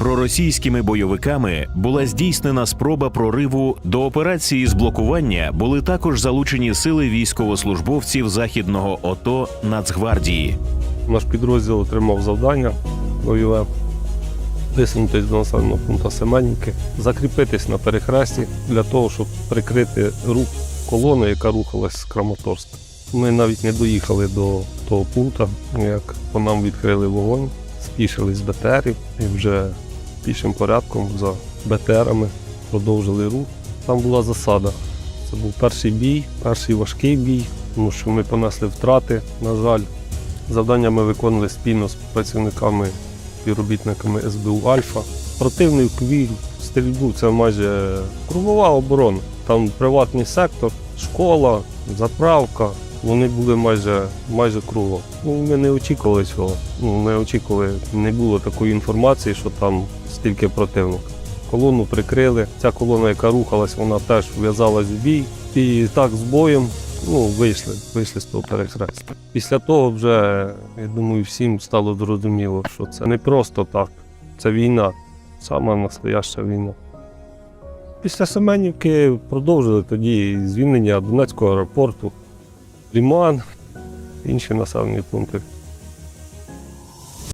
Проросійськими бойовиками була здійснена спроба прориву до операції з блокування. Були також залучені сили військовослужбовців західного ОТО Нацгвардії. Наш підрозділ отримав завдання бойове висунутись до населеного пункту Семенівки, закріпитись на перехресті для того, щоб прикрити рух колони, яка рухалась з Краматорська. Ми навіть не доїхали до того пункту, як по нам відкрили вогонь, спішили з БТРів і вже пішим порядком за БТРами продовжили рух. Там була засада. Це був перший бій, перший важкий бій, тому що ми понесли втрати, на жаль. Завдання ми виконували спільно з працівниками, співробітниками СБУ Альфа. Противник вів стрільбу це майже кругова оборона. Там приватний сектор, школа, заправка. Вони були майже, майже кругом. Ну, ми не очікували цього. Ну, не очікували, не було такої інформації, що там стільки противника. Колону прикрили. Ця колона, яка рухалась, вона теж в'язалась в бій. І так з боєм ну, вийшли, вийшли з того перехрестя. Після того вже, я думаю, всім стало зрозуміло, що це не просто так. Це війна, сама настояща війна. Після Семенівки продовжили тоді звільнення Донецького аеропорту, Ліман, інші населені пункти.